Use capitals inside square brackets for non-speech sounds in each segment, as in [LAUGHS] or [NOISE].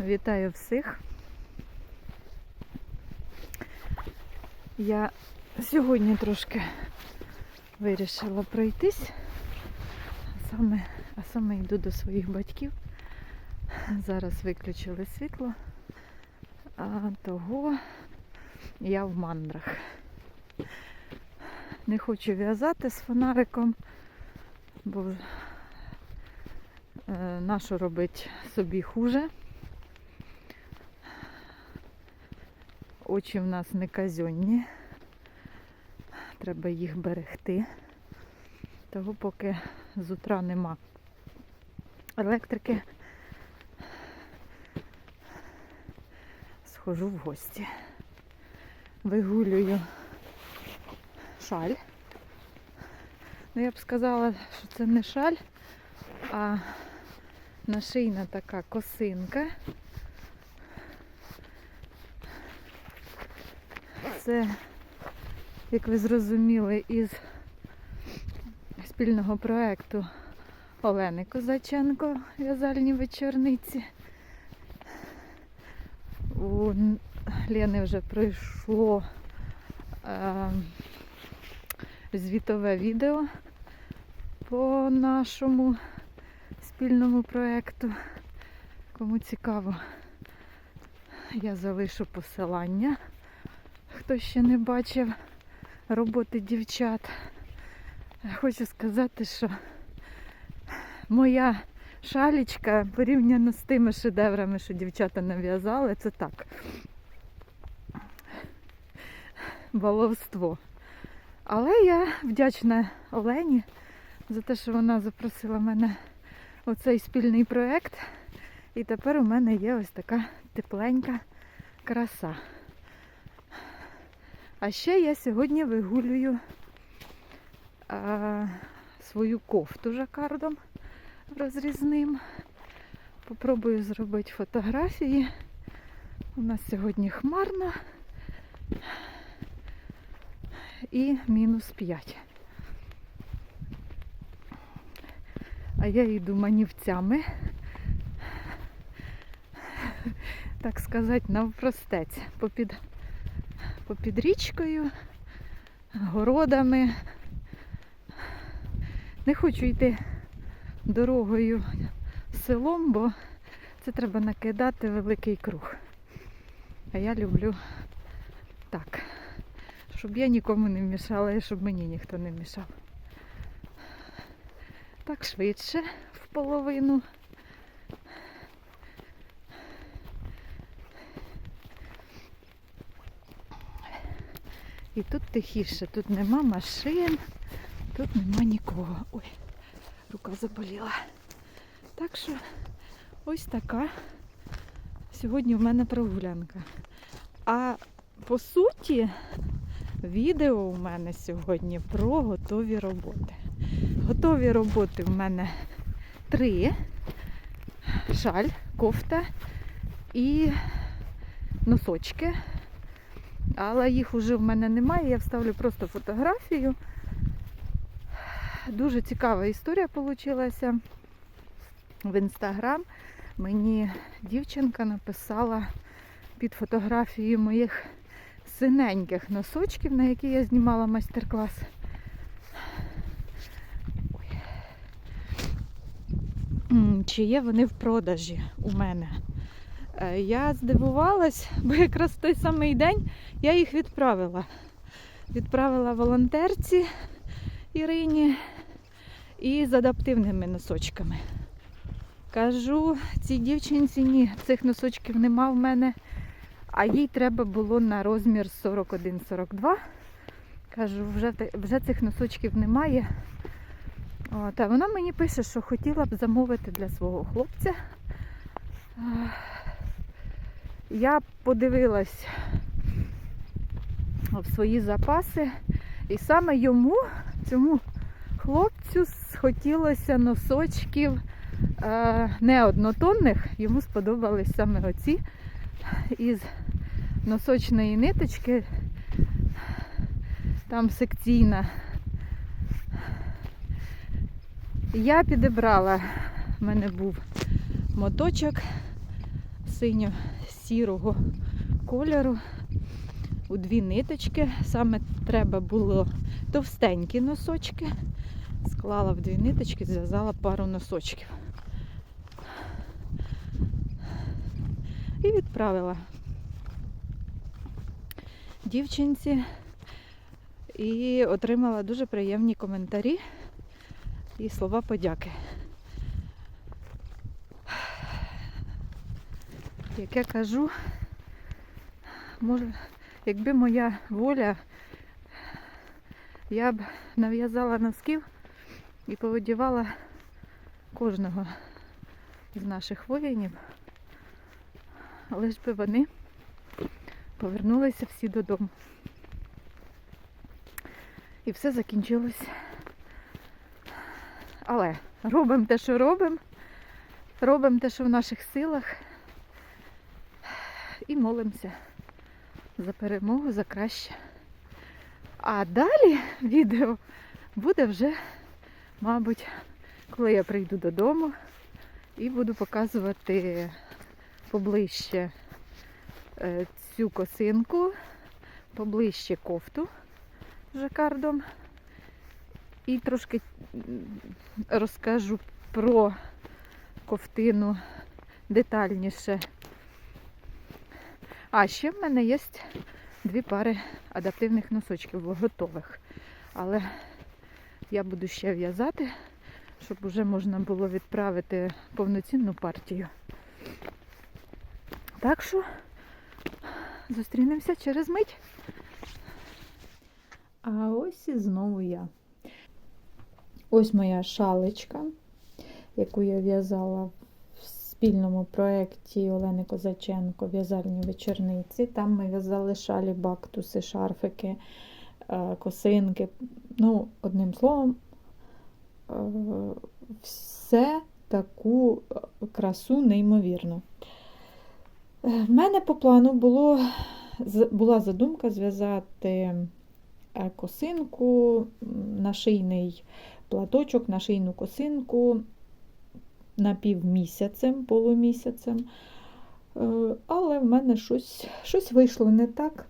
Вітаю всіх. Я сьогодні трошки вирішила пройтись, а саме, а саме йду до своїх батьків. Зараз виключили світло, а того я в мандрах. Не хочу в'язати з фонариком, бо е, нащо робить собі хуже. Очі в нас не казьонні. Треба їх берегти. Того поки з утра нема електрики. Схожу в гості. Вигулюю шаль. Ну, я б сказала, що це не шаль, а нашийна така косинка. Це, як ви зрозуміли, із спільного проєкту Олени Козаченко в'язальні вечорниці. У Лени вже пройшло е, звітове відео по нашому спільному проєкту. Кому цікаво, я залишу посилання хто ще не бачив роботи дівчат. Хочу сказати, що моя шалічка порівняно з тими шедеврами, що дівчата нав'язали, це так. Баловство. Але я вдячна Олені за те, що вона запросила мене у цей спільний проєкт. І тепер у мене є ось така тепленька краса. А ще я сьогодні вигулюю а, свою кофту жакардом розрізним. Попробую зробити фотографії. У нас сьогодні хмарно і мінус 5. А я йду манівцями, так сказати, навпростець, попід попід річкою, городами. Не хочу йти дорогою селом, бо це треба накидати великий круг. А я люблю так, щоб я нікому не мішала і щоб мені ніхто не мішав. Так швидше в половину. І тут тихіше, тут нема машин, тут нема нікого. Ой, рука заболіла. Так що ось така сьогодні в мене прогулянка. А по суті, відео у мене сьогодні про готові роботи. Готові роботи в мене три. Шаль, кофта і носочки але їх уже в мене немає, я вставлю просто фотографію. Дуже цікава історія вийшла в інстаграм. Мені дівчинка написала під фотографією моїх синеньких носочків, на які я знімала майстер-клас. Чи є вони в продажі у мене? Е, Я здивувалась, [LAUGHS] бо якраз в той самий день я їх відправила. Відправила волонтерці Ірині і з адаптивними носочками. Кажу, цій дівчинці ні, цих носочків нема в мене, а їй треба було на розмір 41-42. Кажу, вже, вже цих носочків немає. От, а вона мені пише, що хотіла б замовити для свого хлопця. Я подивилась в свої запаси, і саме йому, цьому хлопцю, хотілося носочків е, не однотонних, йому сподобались саме оці із носочної ниточки, там секційна. Я підібрала, в мене був моточок синьо-сірого кольору у дві ниточки. Саме треба було товстенькі носочки. Склала в дві ниточки, зв'язала пару носочків. І відправила дівчинці і отримала дуже приємні коментарі і слова подяки. Як я кажу, може, якби моя воля, я б нав'язала носків і повидівала кожного з наших воїнів, ж би вони повернулися всі додому. І все закінчилось. Але робимо те, що робимо, робимо те, що в наших силах, і молимося за перемогу, за краще. А далі відео буде вже, мабуть, коли я прийду додому і буду показувати поближче е, цю косинку, поближче кофту з жакардом. І трошки розкажу про ковтину детальніше. А ще в мене є дві пари адаптивних носочків готових. Але я буду ще в'язати, щоб вже можна було відправити повноцінну партію. Так що зустрінемося через мить. А ось і знову я. Ось моя шалечка, яку я в'язала спільному проєкті Олени Козаченко В'язальні вечорниці. Там ми в'язали шалі, бактуси, шарфики, е, косинки. Ну, одним словом, е, все таку е, красу неймовірну. Е, В мене по плану було, була задумка зв'язати косинку, м, нашийний платочок, нашийну косинку напівмісяцем, полумісяцем. Е, Але в мене щось, щось вийшло не так.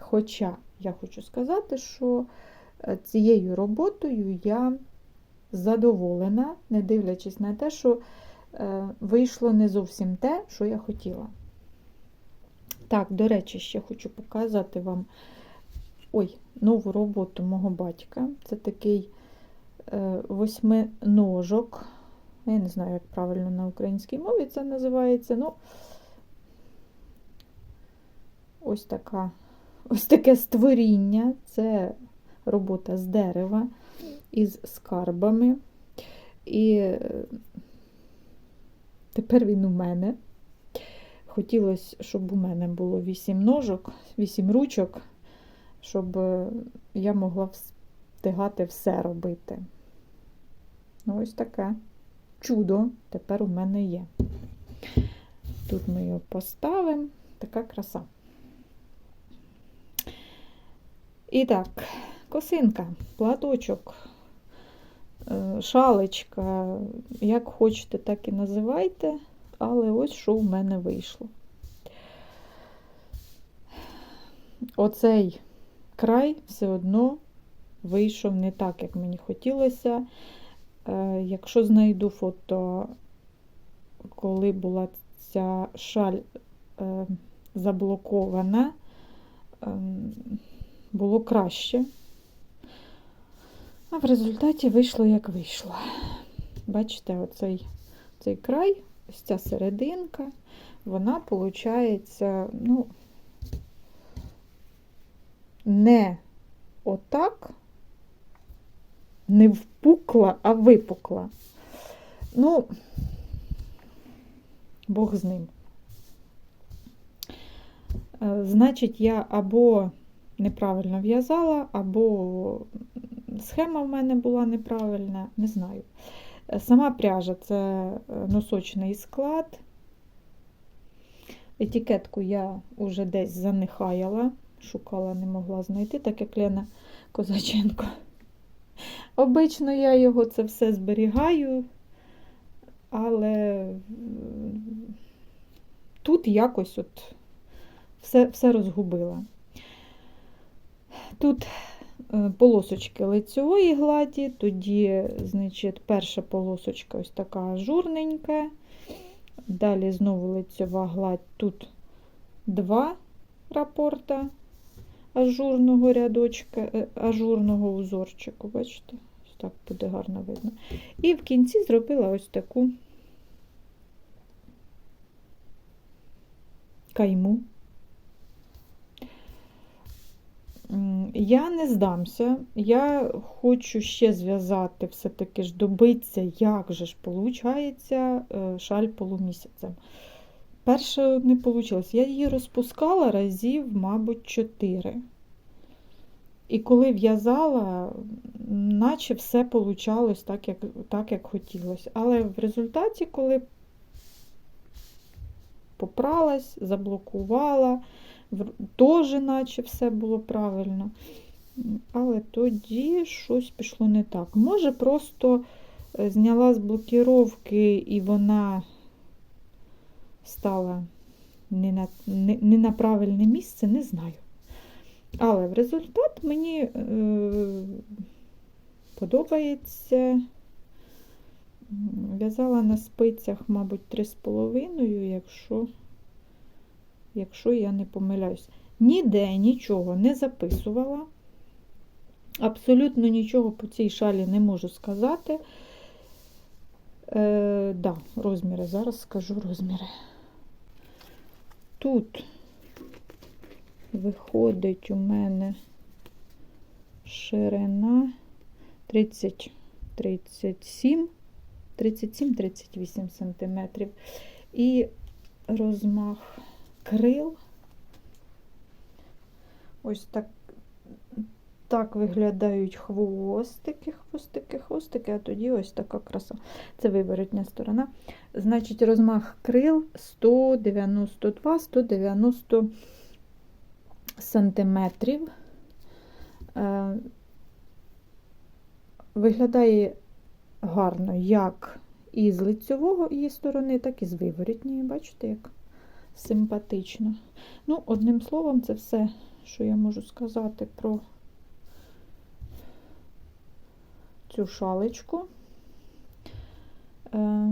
Хоча я хочу сказати, що е, цією роботою я задоволена, не дивлячись на те, що е, вийшло не зовсім те, що я хотіла. Так, до речі, ще хочу показати вам ой, нову роботу мого батька. Це такий восьминожок. Я не знаю, як правильно на українській мові це називається. Ну, ось така, ось таке створіння. Це робота з дерева із скарбами. І е, тепер він у мене. Хотілося, щоб у мене було вісім ножок, вісім ручок, щоб е, я могла встигати все робити. Ну, ось таке чудо тепер у мене є. Тут ми його поставимо. Така краса. І так, косинка, платочок, е, шалечка, як хочете, так і називайте, але ось що в мене вийшло. Оцей край все одно вийшов не так, як мені хотілося. Е, Якщо знайду фото, коли була ця шаль е, заблокована, е, було краще. А в результаті вийшло, як вийшло. Бачите, оцей цей край, ось ця серединка, вона, виходить, ну, не отак, не впукла, а випукла. Ну, Бог з ним. Е, Значить, я або неправильно в'язала, або схема в мене була неправильна, не знаю. Е, Сама пряжа це е, носочний склад. Етикетку я вже десь занехаяла, шукала, не могла знайти, так як Лена Козаченко. Обично я його це все зберігаю, але тут якось от все, все розгубила. Тут е, полосочки лицевої гладі, тоді, значить, перша полосочка ось така ажурненька. Далі знову лицьова гладь. Тут два рапорта ажурного рядочка, е, ажурного узорчику, бачите? Так буде гарно видно. І в кінці зробила ось таку кайму. Я не здамся, я хочу ще зв'язати, все-таки ж добитися, як же ж виходить шаль полумісяцем. Перше не вийшло. Я її розпускала разів, мабуть, 4. І коли в'язала, наче все вийшло так, як, так, як хотілося. Але в результаті, коли попралась, заблокувала, теж наче все було правильно. Але тоді щось пішло не так. Може, просто е, зняла з блокіровки і вона стала не на, не, не на правильне місце, не знаю. Але в результат мені е, подобається. В'язала на спицях, мабуть, 3,5, якщо, якщо я не помиляюсь. Ніде нічого не записувала. Абсолютно нічого по цій шалі не можу сказати. Е, да, розміри. Зараз скажу розміри. Тут виходить у мене ширина 30, 37, 37-38 сантиметрів. І розмах крил. Ось так, так виглядають хвостики, хвостики, хвостики, а тоді ось така краса. Це виворотня сторона. Значить, розмах крил 192-190 сантиметрів. Е, Виглядає гарно як і з лицьового її сторони, так і з виворотньої. Бачите, як симпатично. Ну, одним словом, це все, що я можу сказати про цю шалечку. Е,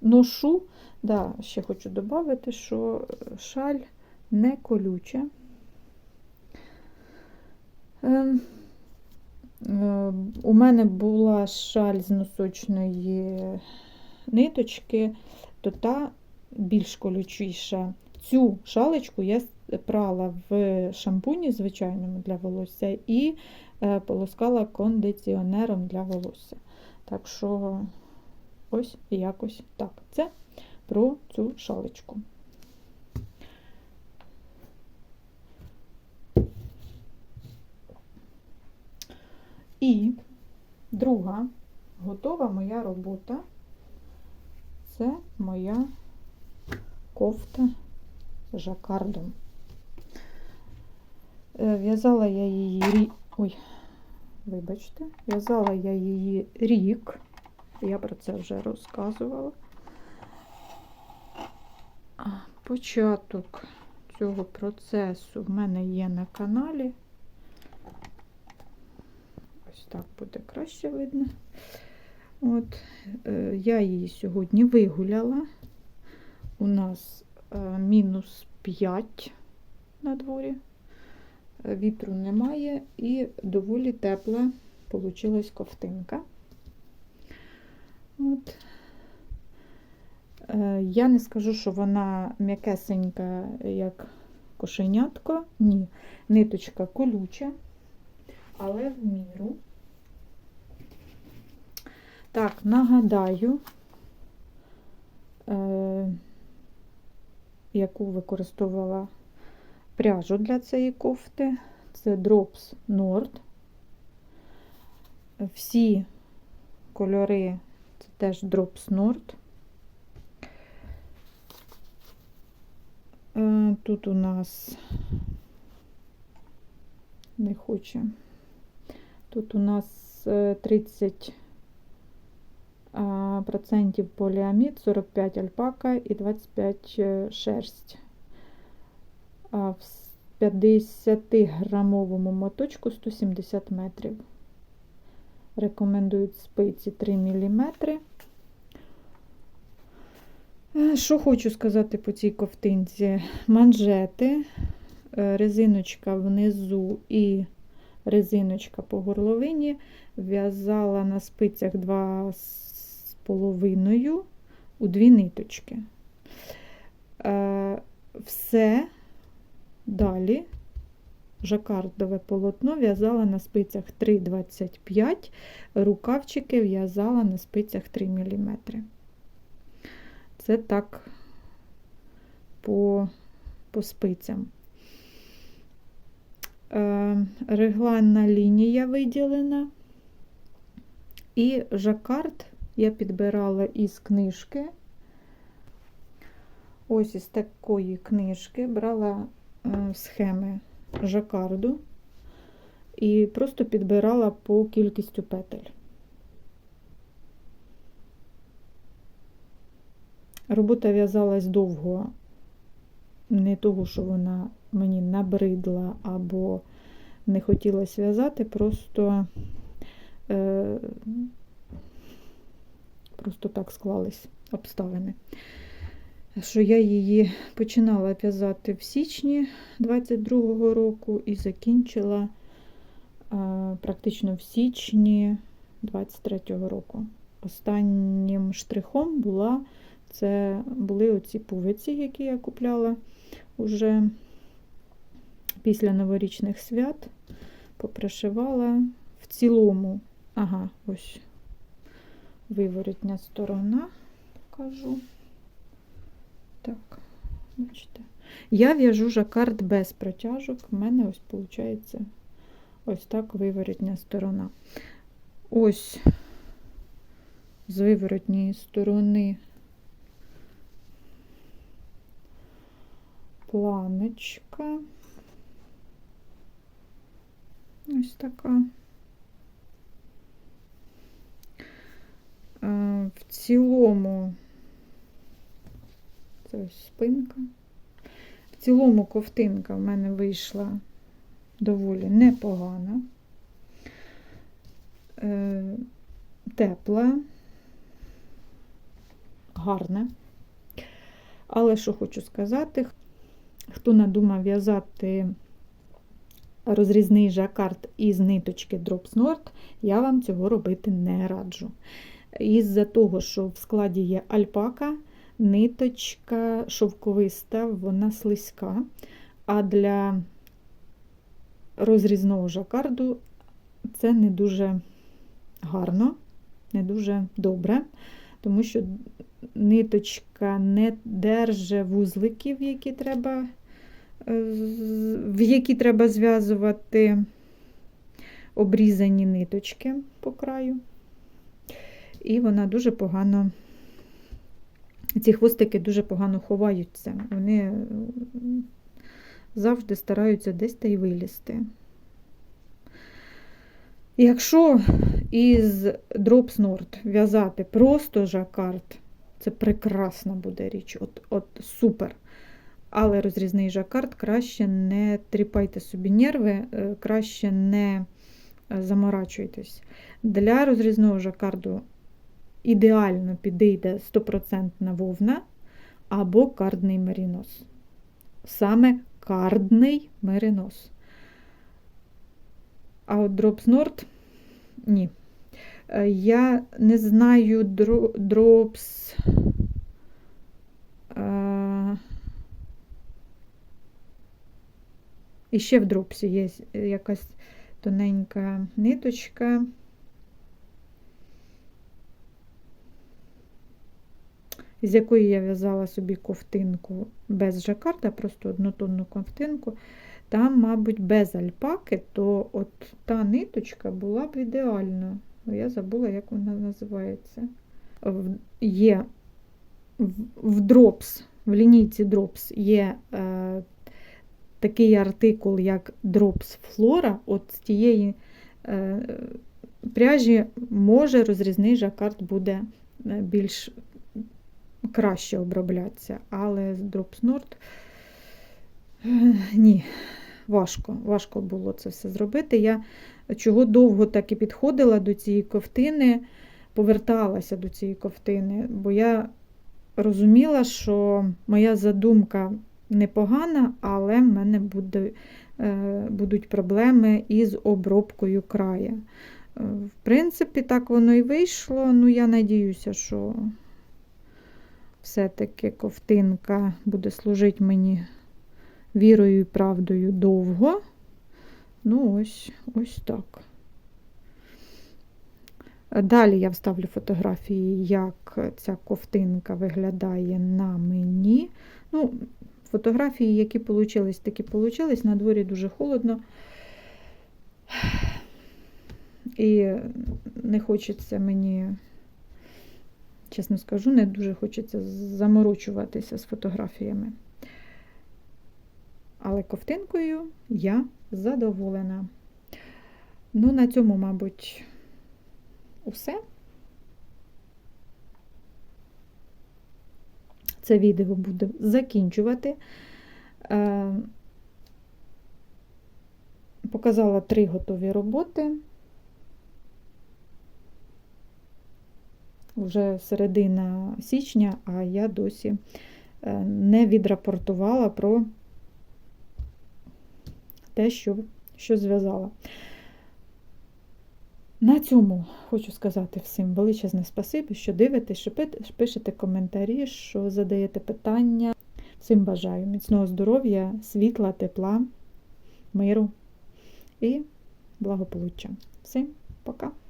Ношу, да, ще хочу додати, що шаль не колюча. Е, У мене була шаль з носочної ниточки, то та більш колючіша. Цю шалечку я прала в шампуні звичайному для волосся і е, полоскала кондиціонером для волосся. Так що ось якось так. Це про цю шалечку. І друга готова моя робота. Це моя кофта жакардом. Е, В'язала я її. Ой, вибачте, в'язала я її рік. Я про це вже розказувала. Початок цього процесу в мене є на каналі. Ось так буде краще видно. От, е, я її сьогодні вигуляла. У нас е, мінус 5 на дворі, вітру немає і доволі тепла получилась ковтинка. От. Е, Я не скажу, що вона м'якесенька, як кошенятко. Ні, ниточка колюча, але в міру. Так, нагадаю, е, яку використовувала пряжу для цієї кофти. Це Drops Nord. Всі кольори це теж Drops Nord. Е, Тут у нас не хоче. Тут у нас е, 30 а, процентів поліамід, 45 альпака і 25 е, шерсть. В 50-грамовому моточку 170 метрів. Рекомендують спиці 3 мм. Е, Що хочу сказати по цій ковтинці? Манжети, е, резиночка внизу і резиночка по горловині. В'язала на спицях 2,5 у дві ниточки. Е, Все далі жакардове полотно в'язала на спицях 3,25, рукавчики в'язала на спицях 3 мм. Це так по, по спицям. Е, регланна лінія виділена. І жакард я підбирала із книжки. Ось із такої книжки брала схеми жакарду і просто підбирала по кількістю петель. Робота в'язалась довго, не того, що вона мені набридла або не хотілося в'язати, просто, е, просто так склались обставини. Що я її починала в'язати в січні 22-го року і закінчила практично в січні 23-го року. Останнім штрихом була це були оці пуговиці, які я купляла уже після новорічних свят. Попришивала в цілому, ага, ось виворотня сторона, покажу. Так, бачите. Я в'яжу жакард без протяжок. У мене ось виходить ось так виворотня сторона. Ось з виворотньої сторони планочка. Ось така. Е, В цілому, це ось спинка. В цілому ковтинка в мене вийшла доволі непогана, Е, тепла, гарна. Але що хочу сказати, хто надумав в'язати розрізний жакард із ниточки Drops Nord, я вам цього робити не раджу. Із-за того, що в складі є альпака, ниточка шовковиста, вона слизька, а для розрізного жакарду це не дуже гарно, не дуже добре, тому що ниточка не держи вузликів, які треба, е, в які треба зв'язувати обрізані ниточки по краю. І вона дуже погано, ці хвостики дуже погано ховаються. Вони е, завжди стараються десь та й вилізти. Якщо із Nord в'язати просто жакард, це прекрасна буде річ, от, от супер. Але розрізний жакард краще не тріпайте собі нерви, е, краще не е, заморачуйтесь. Для розрізного жакарду ідеально підійде 100% вовна або кардний мерінос. Саме кардний меринос. А от Drops Nord ні. Е, Я не знаю Drops. е, І ще в дропсі є якась тоненька ниточка. З якої я в'язала собі ковтинку без жакарда, просто однотонну ковтинку. Там, мабуть, без альпаки, то от та ниточка була б ідеальна. Я забула, як вона називається. Є в, Drops, в лінійці Drops є е, такий артикул, як Drops Flora. От з тієї е, пряжі може розрізний жакард буде е, більш краще оброблятися. Але з е, ні, важко. Важко було це все зробити. Я чого довго так і підходила до цієї ковтини, поверталася до цієї ковтини, бо я розуміла, що моя задумка непогана, але в мене буде, е, будуть проблеми із обробкою края. Е, В принципі, так воно і вийшло. Ну, я надіюся, що все-таки ковтинка буде служити мені вірою і правдою довго. Ну, ось, ось так. Далі я вставлю фотографії, як ця ковтинка виглядає на мені. Ну, фотографії, які получились, такі получились. На дворі дуже холодно. І не хочеться мені, чесно скажу, не дуже хочеться заморочуватися з фотографіями. Але ковтинкою я задоволена. Ну, на цьому, мабуть, усе. Це відео буде закінчувати. Е, Показала три готові роботи. Вже середина січня, а я досі е, не відрапортувала про те, що, що зв'язала. На цьому хочу сказати всім величезне спасибі, що дивитесь, що пишете коментарі, що задаєте питання. Всім бажаю міцного здоров'я, світла, тепла, миру і благополуччя. Всім пока!